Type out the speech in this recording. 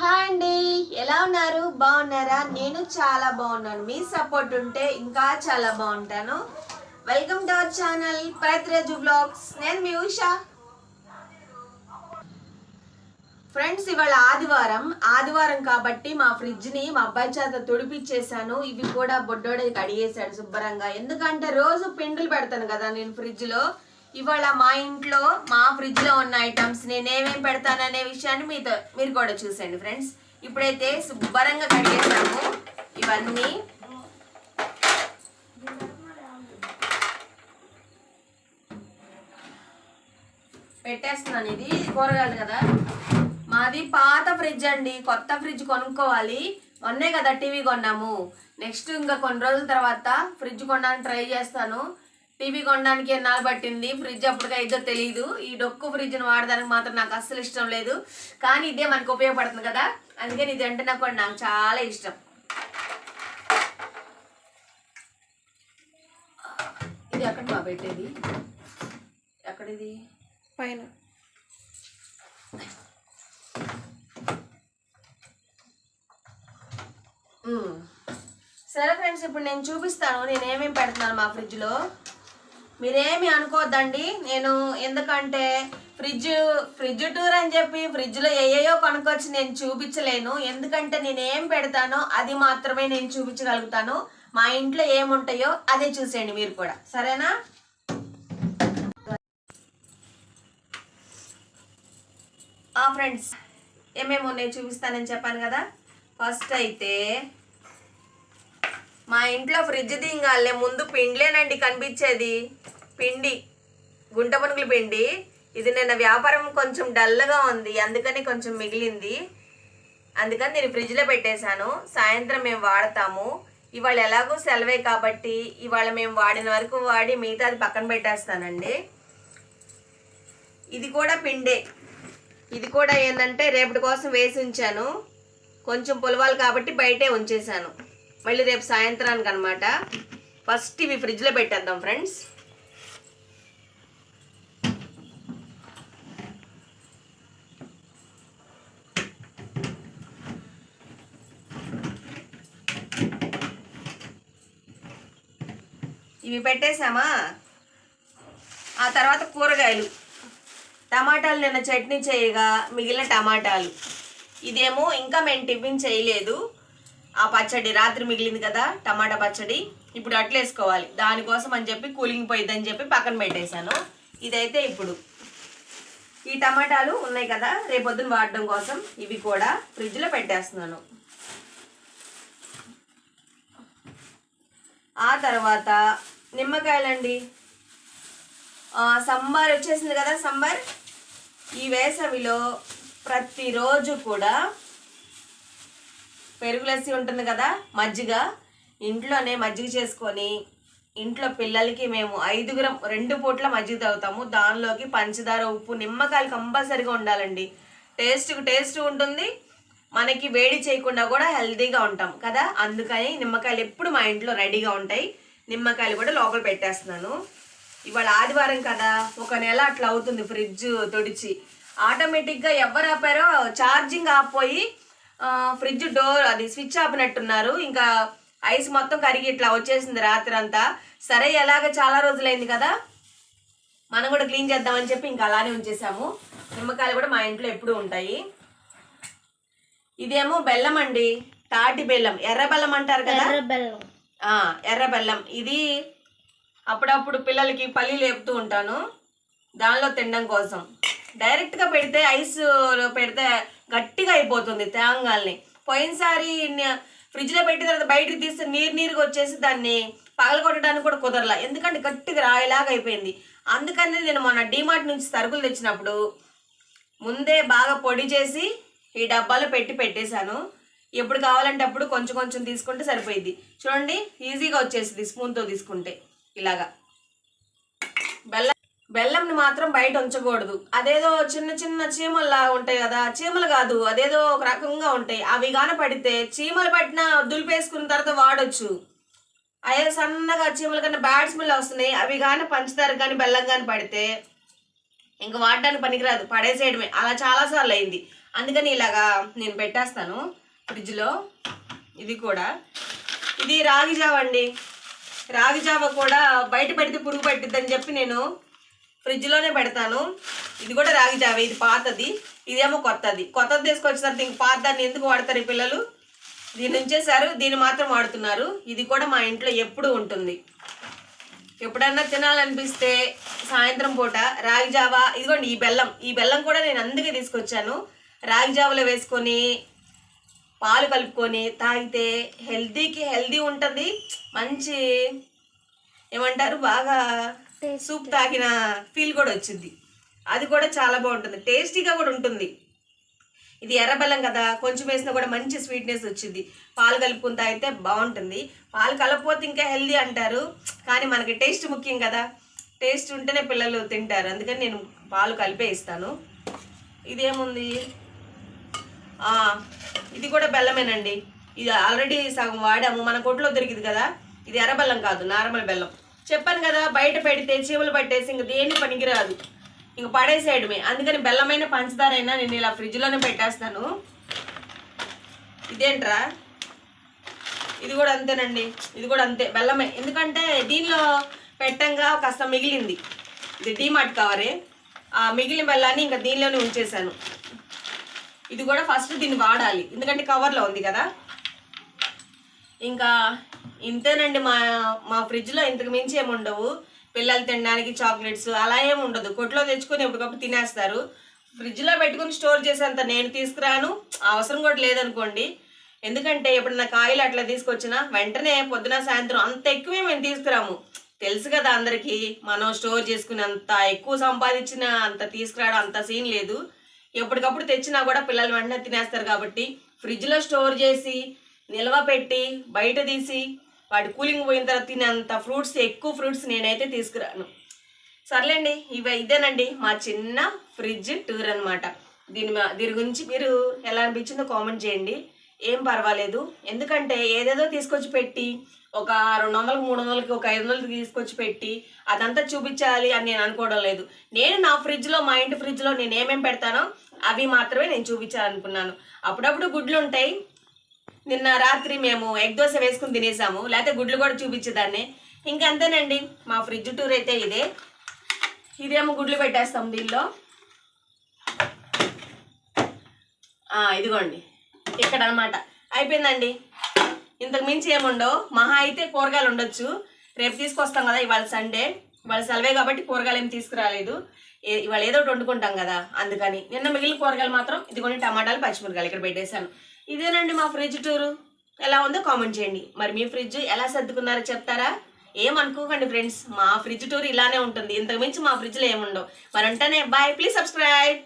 Hi అండి. ఎలా ఉన్నారు? బాగున్నారా? నేను చాలా బాగున్నాను. మీ సపోర్ట్ ఉంటే ఇంకా చాలా బాగుంటాను. వెల్కమ్ టు అవర్ ఛానల్ ప్రతిరోజు బ్లాగ్స్ నేను మీ ఉషా. ఫ్రెండ్స్ ఇవాళ ఆదివారం. ఆదివారం కాబట్టి మా ఫ్రిడ్జ్ని మా అబ్బాయి చేత తుడిపిచ్చేసాను. ఇవి కూడా బొడ్డోడే కడిగేశాడు శుభ్రంగా. ఎందుకంటే రోజు పిండులు పెడతాను కదా నేను ఫ్రిడ్జ్లో. ఇవాళ మా ఇంట్లో మా ఫ్రిడ్జ్లో ఉన్న ఐటమ్స్ నేను పెడతాననే విషయాన్ని మీతో మీరు కూడా చూసండి ఫ్రెండ్స్ ఇప్పుడైతే శుభ్రంగా కడిగేసాము ఇవన్నీ పెట్టేస్తున్నాను ఇది. కూరగాయలు కదా. మాది పాత ఫ్రిడ్జ్ అండి. కొత్త ఫ్రిడ్జ్ కొనుక్కోవాలి. మొన్నే కదా టీవీ కొన్నాము. నెక్స్ట్ ఇంకా కొన్ని రోజుల తర్వాత ఫ్రిడ్జ్ కొనడానికి ట్రై చేస్తాను. టీవీ కొనడానికి ఎన్నాళ్ళు పట్టింది. ఫ్రిడ్జ్ అప్పటికి అయిద్దో తెలియదు ఈ డొక్కు ఫ్రిడ్జ్ని వాడడానికి మాత్రం నాకు అస్సలు ఇష్టం లేదు. కానీ ఇదే మనకు ఉపయోగపడుతుంది కదా. అందుకని ఇది అంటే నాకు నాకు చాలా ఇష్టం. ఇది ఎక్కడ మా పెట్టేది? ఎక్కడిది? పైన. సరే ఫ్రెండ్స్ ఇప్పుడు నేను చూపిస్తాను. నేను ఏమేమి పెడుతున్నాను మా ఫ్రిడ్జ్లో? మీరేమి అనుకోవద్దండి నేను ఎందుకంటే ఫ్రిడ్జ్ ఫ్రిడ్జ్ టూర్ అని చెప్పి ఫ్రిడ్జ్లో ఏయో కొనుక్కొచ్చి నేను చూపించలేను. ఎందుకంటే నేను ఏం పెడతానో అది మాత్రమే నేను చూపించగలుగుతాను. మా ఇంట్లో ఏముంటాయో అదే చూసేయండి మీరు కూడా. సరేనా? ఆ ఫ్రెండ్స్ ఏమేమి ఉన్నాయి చూపిస్తానని చెప్పాను కదా. ఫస్ట్ అయితే మా ఇంట్లో ఫ్రిడ్జ్ దింగాలే ముందు పిండిలేనండి కనిపించేది. పిండి గుంట పునుగుల పిండి. ఇది నిన్న వ్యాపారం కొంచెం డల్గా ఉంది అందుకని కొంచెం మిగిలింది. అందుకని నేను ఫ్రిడ్జ్లో పెట్టేశాను. సాయంత్రం మేము వాడతాము. ఇవాళ ఎలాగో సెలవే కాబట్టి ఇవాళ మేము వాడిన వరకు వాడి మిగతాది పక్కన పెట్టేస్తానండి. ఇది కూడా పిండే. ఇది కూడా ఏంటంటే రేపటి కోసం వేసి ఉంచాను. కొంచెం పులవాలి కాబట్టి బయటే ఉంచేశాను. మళ్ళీ రేపు సాయంత్రానికి అనమాట ఫస్ట్ ఇవి ఫ్రిడ్జ్లో పెట్టేద్దాం ఫ్రెండ్స్ ఇవి పెట్టేసామా ఆ తర్వాత కూరగాయలు. టమాటాలు నిన్న చట్నీ చేయగా మిగిలిన టమాటాలు. ఇదేమో ఇంకా మేము టిఫిన్ చేయలేదు. ఆ పచ్చడి రాత్రి మిగిలింది కదా టమాటా పచ్చడి. ఇప్పుడు అట్లా వేసుకోవాలి. దానికోసం అని చెప్పి కూలింగ్ పోయిద్దని చెప్పి పక్కన పెట్టేశాను. ఇదైతే ఇప్పుడు ఈ టమాటాలు ఉన్నాయి కదా రేపొద్దున వాడడం కోసం ఇవి కూడా ఫ్రిడ్జ్లో పెట్టేస్తున్నాను. ఆ తర్వాత నిమ్మకాయలండి. సంబార్ వచ్చేసింది కదా సంబార్ ఈ వేసవిలో ప్రతిరోజు కూడా పెరుగు లస్సి ఉంటుంది కదా మజ్జిగ. ఇంట్లోనే మజ్జిగ చేసుకొని ఇంట్లో పిల్లలకి మేము ఐదుగురం రెండు పూట్ల మజ్జిగ తాగుతాము. దానిలోకి పంచదార ఉప్పు నిమ్మకాయలు కంపల్సరీగా ఉండాలండి. టేస్ట్కి టేస్ట్ ఉంటుంది. మనకి వేడి చేయకుండా కూడా హెల్తీగా ఉంటాం కదా. అందుకని నిమ్మకాయలు ఎప్పుడు మా ఇంట్లో రెడీగా ఉంటాయి. నిమ్మకాయలు కూడా లోపల పెట్టేస్తున్నాను. ఇవాళ ఆదివారం కదా ఒక నెల అట్లా అవుతుంది ఫ్రిడ్జ్ తొడిచి. ఆటోమేటిక్గా ఎవరు ఆపారో ఛార్జింగ్ ఆపోయి ఫ్రిడ్జ్ డోర్ అది స్విచ్ ఆపినట్టున్నారు. ఇంకా ఐస్ మొత్తం కరిగి ఇట్లా వచ్చేసింది రాత్రి అంతా సరే ఎలాగ చాలా రోజులైంది కదా? మనం కూడా క్లీన్ చేద్దామని చెప్పి ఇంకా అలానే ఉంచేసాము. నిమ్మకాయలు కూడా మా ఇంట్లో ఎప్పుడూ ఉంటాయి. ఇదేమో బెల్లం అండి. తాటి బెల్లం. ఎర్ర బెల్లం అంటారు కదా? ఎర్ర బెల్లం. ఇది అప్పుడప్పుడు పిల్లలకి పల్లి లేపుతూ ఉంటాను. దానిలో తినడం కోసం. డైరెక్ట్గా పెడితే ఐస్ పెడితే గట్టిగా అయిపోతుంది తేంగాల్ని. పోయినసారి ఫ్రిడ్జ్లో పెట్టిన తర్వాత బయటికి తీస్తే నీరు నీరుగా వచ్చేసి దాన్ని పగలగొట్టడానికి కూడా కుదరలా. ఎందుకంటే గట్టిగా రాయిలాగా అయిపోయింది. అందుకని నేను మొన్న డీమార్ట్ నుంచి సరుకులు తెచ్చినప్పుడు ముందే బాగా పొడి చేసి ఈ డబ్బాలో పెట్టి పెట్టేశాను. ఎప్పుడు కావాలంటే అప్పుడు కొంచెం కొంచెం తీసుకుంటే సరిపోయింది చూడండి ఈజీగా వచ్చేసింది స్పూన్తో తీసుకుంటే ఇలాగా. బెల్లం బెల్లంని మాత్రం బయట ఉంచకూడదు. అదేదో చిన్న చిన్న చీమల్లా ఉంటాయి కదా చీమలు కాదు అదేదో ఒక రకంగా ఉంటాయి. అవి గాన పడితే చీమలు పట్టిన దులిపేసుకున్న తర్వాత వాడొచ్చు. అదే సన్నగా చీమల కన్నా బ్యాడ్ స్మెల్ వస్తున్నాయి అవి కానీ పంచదార కానీ బెల్లం కానీ పడితే ఇంకా వాడడానికి పనికిరాదు. పడేసేయడమే. అలా చాలాసార్లు అయింది. అందుకని ఇలాగా నేను పెట్టేస్తాను ఫ్రిడ్జ్లో. ఇది కూడా. ఇది రాగి జావ అండి. రాగి జావ కూడా బయట పెడితే పురుగు పట్టిద్దని చెప్పి నేను ఫ్రిడ్జ్లోనే పెడతాను. ఇది కూడా రాగి జావ ఇది పాతది. ఇదేమో కొత్తది. కొత్తది తీసుకొచ్చిన దీనికి ఇంక పాత దాన్ని ఎందుకు వాడతారు ఈ పిల్లలు? దీన్ని ఉంచేశారు దీన్ని మాత్రం వాడుతున్నారు. ఇది కూడా మా ఇంట్లో ఎప్పుడు ఉంటుంది. ఎప్పుడన్నా తినాలనిపిస్తే సాయంత్రం పూట రాగి జావ ఇదిగోండి ఈ బెల్లం. ఈ బెల్లం కూడా నేను అందుకే తీసుకొచ్చాను. రాగి జావలో వేసుకొని పాలు కలుపుకొని తాగితే హెల్తీకి హెల్తీ ఉంటుంది. మంచి ఏమంటారు? బాగా సూప్ తాగిన ఫీల్ కూడా వచ్చింది. అది కూడా చాలా బాగుంటుంది. టేస్టీగా కూడా ఉంటుంది. ఇది ఎర్ర బెల్లం కదా కొంచెం వేసినా కూడా మంచి స్వీట్నెస్ వచ్చింది. పాలు కలుపుకుని తాగితే బాగుంటుంది. పాలు కలపకపోతే ఇంకా హెల్దీ అంటారు. కానీ మనకి టేస్ట్ ముఖ్యం కదా. టేస్ట్ ఉంటేనే పిల్లలు తింటారు. అందుకని నేను పాలు కలిపే ఇస్తాను. ఇదేముంది? ఇది కూడా బెల్లమేనండి. ఇది ఆల్రెడీ సగం వాడాము. మన కొట్లో దొరికింది కదా. ఇది ఎర్రబెల్లం కాదు నార్మల్ బెల్లం. చెప్పాను కదా బయట పెడితే చీమలు పట్టేసి ఇంక దేని పనికిరాదు. ఇంక పడేసేయడమే. అందుకని బెల్లమైన పంచదారైనా నేను ఇలా ఫ్రిడ్జ్లోనే పెట్టేస్తాను. ఇదేంట్రా? ఇది కూడా అంతేనండి. ఇది కూడా అంతే. బెల్లమే. ఎందుకంటే దీనిలో పెట్టంగా కాస్త మిగిలింది. ఇది డీమార్ట్ కవరే. ఆ మిగిలిన బెల్లాన్ని ఇంకా దీనిలోనే ఉంచేసాను ఇది కూడా ఫస్ట్ దీన్ని వాడాలి. ఎందుకంటే కవర్లో ఉంది కదా. ఇంకా ఇంతేనండి మా మా ఫ్రిడ్జ్లో ఇంతకు మించి ఏమి ఉండవు. పిల్లలు తినడానికి చాక్లెట్స్ అలా ఏమి ఉండదు. కొట్లో తెచ్చుకొని ఎప్పటికప్పుడు తినేస్తారు. ఫ్రిడ్జ్లో పెట్టుకుని స్టోర్ చేసేంత నేను తీసుకురాను. అవసరం కూడా లేదనుకోండి. ఎందుకంటే ఎప్పుడన్నా కాయలు అట్లా తీసుకొచ్చినా వెంటనే పొద్దున సాయంత్రం అంత ఎక్కువే మేము తీసుకురాము. తెలుసు కదా అందరికీ మనం స్టోర్ చేసుకునేంత ఎక్కువ సంపాదించిన అంత తీసుకురావడం అంత సీన్ లేదు. ఎప్పటికప్పుడు తెచ్చినా కూడా పిల్లలు వెంటనే తినేస్తారు కాబట్టి ఫ్రిడ్జ్లో స్టోర్ చేసి నిల్వ పెట్టి బయట తీసి వాటి కూలింగ్ పోయిన తర్వాత తినేంత ఫ్రూట్స్ ఎక్కువ ఫ్రూట్స్ నేనైతే తీసుకురాను. సర్లేండి ఇవి ఇదేనండి. మా చిన్న ఫ్రిడ్జ్ టూర్ అనమాట దీని దీని గురించి మీరు ఎలా అనిపించిందో కామెంట్ చేయండి. ఏం పర్వాలేదు. ఎందుకంటే ఏదేదో తీసుకొచ్చి పెట్టి ఒక రెండు వందలకి మూడు వందలకి ఒక ఐదు వందలకి తీసుకొచ్చి పెట్టి అదంతా చూపించాలి అని నేను అనుకోవడం లేదు. నేను నా ఫ్రిడ్జ్లో మా ఇంటి ఫ్రిడ్జ్లో నేను ఏమేమి పెడతానో అవి మాత్రమే నేను చూపించాలనుకున్నాను. అప్పుడప్పుడు గుడ్లు ఉంటాయి నిన్న రాత్రి మేము ఎగ్ దోశ వేసుకుని తినేసాము లేకపోతే గుడ్లు కూడా చూపించేదాన్ని. ఇంకా అంతేనండి మా ఫ్రిడ్జ్ టూర్ అయితే ఇదే. ఇదేమో గుడ్లు పెట్టేస్తాం దీనిలో. ఇదిగోండి ఇక్కడ అన్నమాట అయిపోయిందండి. ఇంతకు మించి ఏముండవు. మహా అయితే కూరగాయలు ఉండొచ్చు. రేపు తీసుకొస్తాం కదా ఇవాళ సండే. ఇవాళ సెలవే కాబట్టి కూరగాయలు ఏమి తీసుకురాలేదు. ఇవాళ ఏదో ఒకటి వండుకుంటాం కదా అందుకని. నిన్న మిగిలిన కూరగాయలు మాత్రం ఇదిగోండి టమాటాలు పచ్చిమిరకాయలు ఇక్కడ పెట్టేశాను. ఇదేనండి మా ఫ్రిడ్జ్ టూరు. ఎలా ఉందో కామెంట్ చేయండి. మరి మీ ఫ్రిడ్జ్ ఎలా సర్దుకున్నారో చెప్తారా? ఏమనుకోకండి ఫ్రెండ్స్. మా ఫ్రిడ్జ్ టూర్ ఇలానే ఉంటుంది. ఇంతకు మించి మా ఫ్రిడ్జ్లో ఏముండవు. మరి అంటేనే బాయ్ ప్లీజ్ సబ్స్క్రైబ్.